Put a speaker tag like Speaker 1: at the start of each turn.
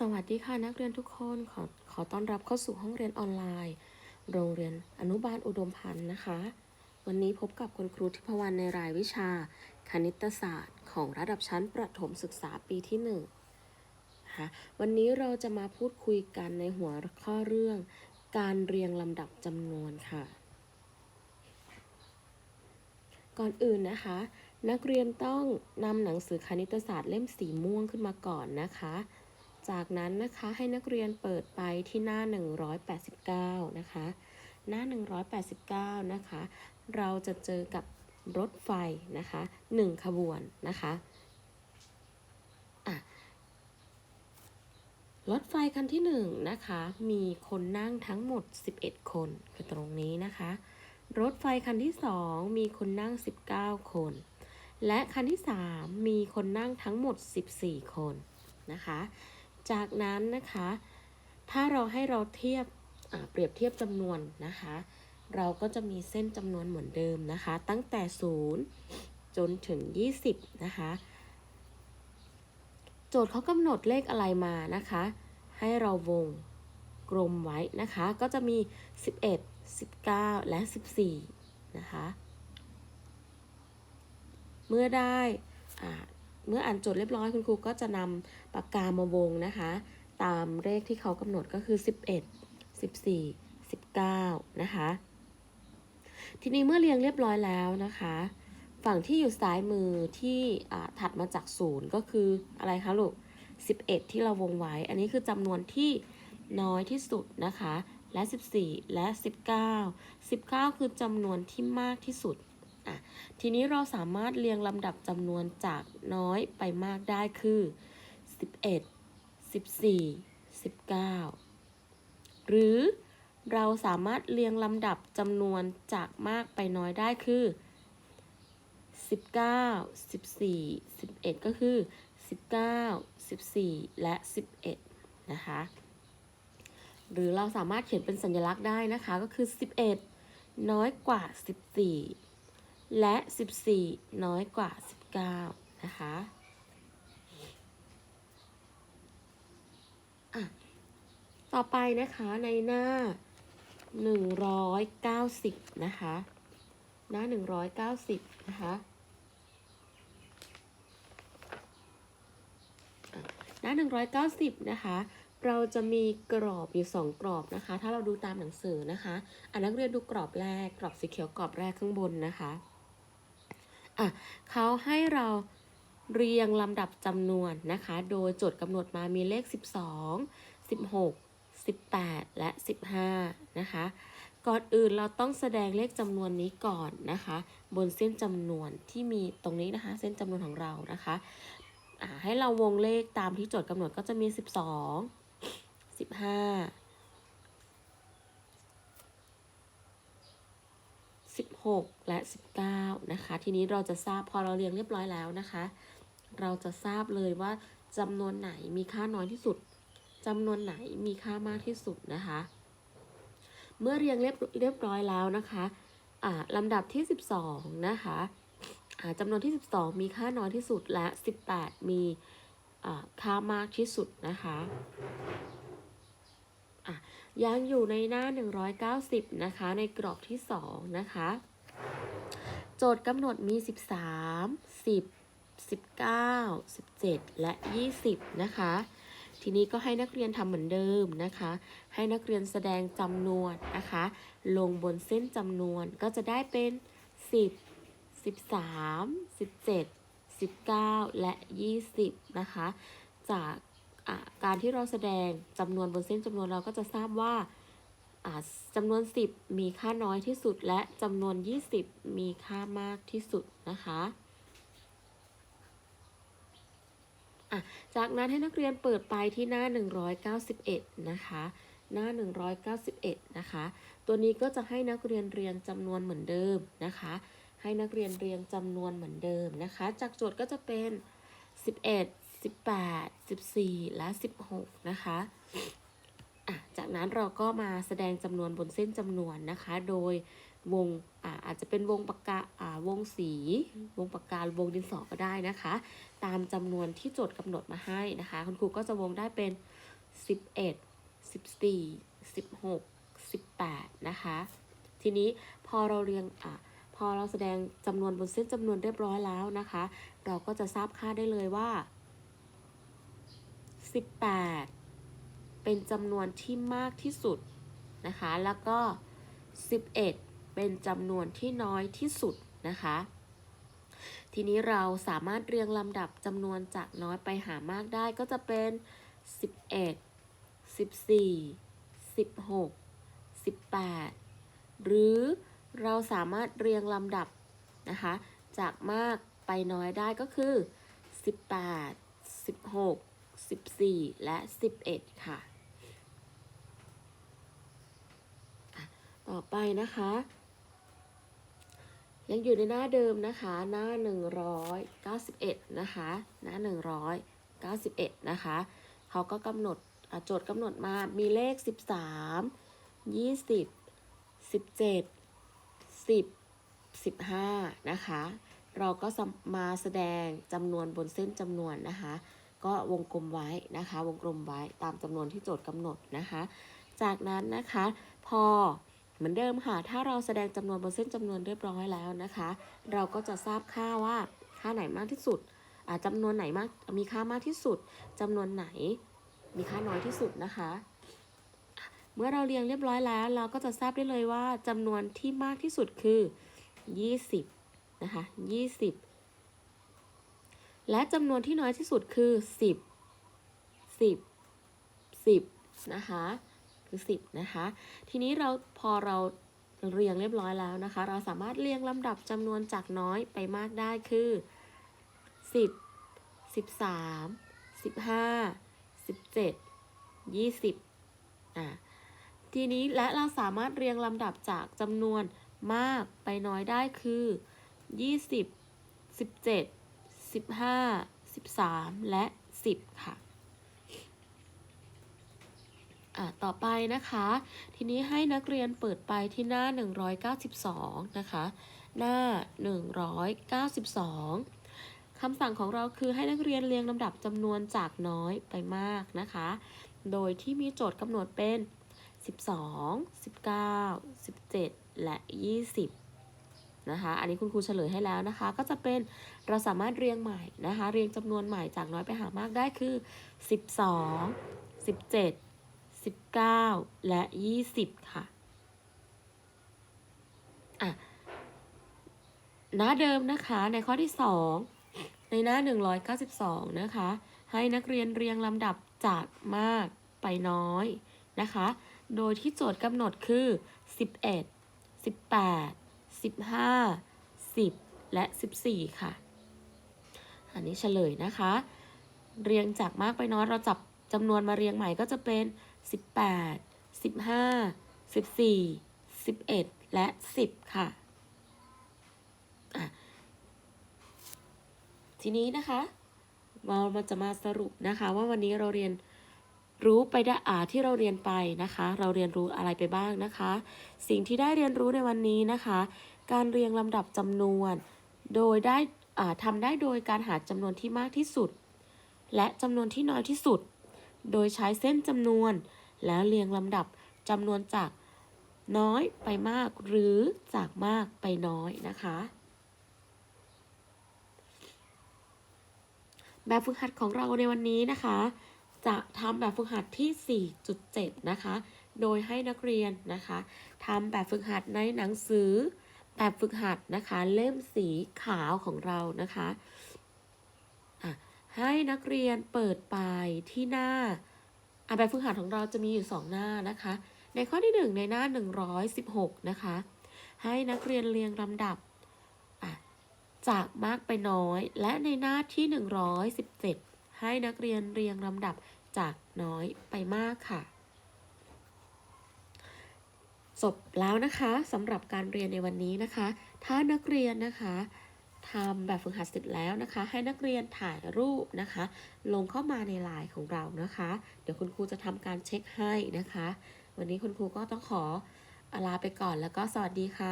Speaker 1: สวัสดีค่ะนักเรียนทุกคนขอขอต้อนรับเข้าสู่ห้องเรียนออนไลน์ โรงเรียนอนุบาลอุดมพันธ์นะคะ วันนี้พบกับคุณครูทิพวรรณในรายวิชา คณิตศาสตร์ ของระดับชั้นประถมศึกษาปีที่หนึ่งนะคะวันนี้เราจะมาพูดคุยกันในหัวข้อเรื่อง การเรียงลำดับจำนวนค่ะ ก่อนอื่นนะคะ นักเรียนต้องนำหนังสือคณิตศาสตร์เล่มสีม่วงขึ้นมาก่อนนะคะ จากนั้นนะคะให้นักเรียนเปิดไปที่หน้า 189 นะคะ หน้า 189 นะคะ เราจะเจอกับรถไฟนะคะ1ขบวนนะคะรถไฟคันที่1นะคะ มีคนนั่งทั้งหมด 11 คนคือตรงนี้นะคะ รถไฟคันที่ 2 มีคนนั่ง 19 คน และคันที่ 3 มีคนนั่งทั้งหมด 14 คนนะคะ จากนั้นนะคะ ถ้าเราให้เราเทียบเปรียบเทียบจำนวนนะคะ เราก็จะมีเส้นจำนวนเหมือนเดิมนะคะ ตั้งแต่ 0 จนถึง 20 นะคะ โจทย์เขากำหนดเลขอะไรมานะคะ ให้เราวงกลมไว้นะคะ ก็จะมี 11 19 และ 14 นะคะ เมื่อได้อ่า เมื่ออ่านโจทย์เรียบร้อยคุณครูก็จะนำปากกามาวงนะคะ ตามเลขที่เขากำหนดก็คือ 11 14 19 นะคะ ทีนี้เมื่อเรียงเรียบร้อยแล้วนะคะ ฝั่งที่อยู่ซ้ายมือที่ถัดมาจากศูนย์ก็คืออะไรคะลูก 11 ที่เราวงไว้ อันนี้คือจำนวนที่น้อยที่สุดนะคะ และ 14 และ 19 19 คือจำนวนที่มากที่สุด อะทีนี้เราสามารถเรียงลำดับจำนวนจากน้อยไปมากได้คือ 11 14 19 หรือเราสามารถเรียงลำดับจำนวนจากมากไปน้อยได้คือ 19 14 11 ก็คือ 19 14 และ 11 นะคะ หรือเราสามารถเขียนเป็นสัญลักษณ์ได้นะคะ ก็คือ 11 น้อยกว่า 14 และ 14 น้อยกว่า 19 นะคะะต่อไปนะคะในหน้า 190 นะคะ หน้า 190 นะคะหน้า 190 นะคะ เราจะมีกรอบอยู่ 2 กรอบนะคะ ถ้าเราดูตามหนังสือนะคะ อะนักเรียนดูกรอบแรก กรอบสีเขียวกรอบแรกข้างบนนะคะ อะเขาให้เราเรียงลำดับจำนวนนะคะ โดยโจทย์กำหนดมามีเลข 12 16 18 และ 15 นะคะ ก่อนอื่นเราต้องแสดงเลขจำนวนนี้ก่อนนะคะ บนเส้นจำนวนที่มีตรงนี้นะคะ เส้นจำนวนของเรานะคะให้เราวงเลขตามที่โจทย์กำหนดก็จะมี 12 15 16 และ 19 นะคะ ทีนี้เราจะทราบพอเราเรียงเรียบร้อยแล้วนะคะ เราจะทราบเลยว่าจำนวนไหนมีค่าน้อยที่สุดจำนวนไหนมีค่ามากที่สุดนะคะ เมื่อเรียงเรียบเรียบร้อยแล้วนะคะอ่าลำดับที่ 12 นะคะอ่าจำนวนที่ 12 มีค่าน้อยที่สุดและ 18 มีค่ามากที่สุดนะคะอะยังอยู่ในหน้า 190 นะคะ ในกรอบที่ 2 นะคะ โจทย์กำหนดมี 13 10 19 17 และ 20 นะคะ ทีนี้ก็ให้นักเรียนทำเหมือนเดิมนะคะ ให้นักเรียนแสดงจำนวนนะคะ ลงบนเส้นจำนวนก็จะได้เป็น 10 13 17 19 และ 20 นะคะ จากการที่เราแสดงจำนวนบนเส้นจำนวนเราก็จะทราบว่า จำนวน 10 มีค่าน้อยที่สุด และจำนวน 20 มีค่ามากที่สุดนะคะอะจากนั้นให้นักเรียนเปิดไปที่หน้า 191 นะคะ หน้า 191 นะคะ ตัวนี้ก็จะให้นักเรียนเรียงจำนวนเหมือนเดิมนะคะ ให้นักเรียนเรียงจำนวนเหมือนเดิมนะคะ จากโจทย์ก็จะเป็น 11 18 14 และ 16 นะคะ จากนั้นเราก็มาแสดงจำนวนบนเส้นจำนวนนะคะ โดยวงอาอาจจะเป็นวงปากกาวงสี วงปากกาวงดินสอก็ได้นะคะ ตามจำนวนที่โจทย์กำหนดมาให้นะคะ คุณครูก็จะวงได้เป็น 11 14 16 18 นะคะ ทีนี้พอเราเรียงอพอเราแสดงจำนวนบนเส้นจำนวนเรียบร้อยแล้วนะคะ เราก็จะทราบค่าได้เลยว่า 18 เป็นจำนวนที่มากที่สุดนะคะ แล้วก็ 11 เป็นจำนวนที่น้อยที่สุดนะคะ ทีนี้เราสามารถเรียงลำดับจำนวนจากน้อยไปหามากได้ก็จะเป็น 11 14 16 18 หรือเราสามารถเรียงลำดับนะคะ จากมากไปน้อยได้ก็คือ 18 16 14 และ 11 ค่ะอะ ต่อไปนะคะ ยังอยู่ในหน้าเดิมนะคะ หน้า 191 นะคะ หน้า 191 นะคะ เขาก็กำหนดโจทย์กำหนดมา มีเลข 13 20 17 10 15 นะคะ เราก็มาแสดงจำนวนบนเส้นจำนวนนะคะ ก็วงกลมไว้นะคะ วงกลมไว้ตามจำนวนที่โจทย์กำหนดนะคะ จากนั้นนะคะ พอ เหมือนเดิมค่ะ ถ้าเราแสดงจำนวนบนเส้นจำนวนเรียบร้อยแล้วนะคะ เราก็จะทราบค่าว่าค่าไหนมากที่สุดอ่าจำนวนไหนมากมีค่ามากที่สุดจำนวนไหนมีค่าน้อยที่สุดนะคะ เมื่อเราเรียงเรียบร้อยแล้ว เราก็จะทราบได้เลยว่าจำนวนที่มากที่สุดคือ 20นะคะ20 และจำนวนที่น้อยที่สุดคือ 10 10 10นะคะ คือ 10 นะคะ ทีนี้เราพอเราเรียงเรียบร้อยแล้วนะคะ เราสามารถเรียงลำดับจำนวนจากน้อยไปมากได้คือ 10 13 15 17 20อะทีนี้และเราสามารถเรียงลำดับจากจำนวนมากไปน้อยได้คือ 20 17 15 13 และ 10 ค่ะอะ ต่อไปนะคะ ทีนี้ให้นักเรียนเปิดไปที่หน้า 192 นะคะ หน้า 192 คำสั่งของเราคือให้นักเรียนเรียงลำดับจำนวนจากน้อยไปมากนะคะ โดยที่มีโจทย์กำหนดเป็น 12 19 17 และ 20 นะคะ อันนี้คุณครูเฉลยให้แล้วนะคะ ก็จะเป็นเราสามารถเรียงใหม่นะคะ เรียงจำนวนใหม่จากน้อยไปหามากได้คือ 12 17 19 และ 20 ค่ะอะหน้าเดิมนะคะในข้อที่ 2 ในหน้า 192 นะคะ ให้นักเรียนเรียงลำดับจากมากไปน้อยนะคะ โดยที่โจทย์กำหนดคือ 11 18 15 10 และ 14 ค่ะ อันนี้เฉลยนะคะ เรียงจากมากไปน้อยเราจับจำนวนมาเรียงใหม่ก็จะเป็น 18 15 14 11และ10ค่ะอะทีนี้นะคะเรามาจะมาสรุปนะคะว่าวันนี้เราเรียนรู้ไปได้อ่าที่เราเรียนไปนะคะ เราเรียนรู้อะไรไปบ้างนะคะ สิ่งที่ได้เรียนรู้ในวันนี้นะคะ การเรียงลำดับจำนวน โดยได้อ่าทำได้โดยการหาจำนวนที่มากที่สุด และจำนวนที่น้อยที่สุด โดยใช้เส้นจำนวน แล้วเรียงลำดับจำนวนจากน้อยไปมากหรือจากมากไปน้อยนะคะ แบบฝึกหัดของเราในวันนี้นะคะ จะทำแบบฝึกหัดที่ 4.7 นะคะ โดยให้นักเรียนนะคะทำแบบฝึกหัดในหนังสือ แบบฝึกหัดนะคะ เล่มสีขาวของเรานะคะะให้นักเรียนเปิดไปที่หน้า อะแบบฝึกหัดของเราจะมีอยู่ 2 หน้านะคะ ในข้อที่ 1 ในหน้า 116 นะคะ ให้นักเรียนเรียงลำดับจากมากไปน้อย และในหน้าที่ 117 ให้นักเรียนเรียงลำดับจากน้อยไปมากค่ะจบแล้วนะคะสำหรับการเรียนในวันนี้นะคะ ถ้านักเรียนนะคะ ทำแบบฝึกหัดเสร็จแล้วนะคะ ให้นักเรียนถ่ายรูปนะคะ ลงเข้ามาในไลน์ของเรานะคะ เดี๋ยวคุณครูจะทำการเช็คให้นะคะ วันนี้คุณครูก็ต้องขอลาไปก่อนแล้วก็สวัสดีค่ะ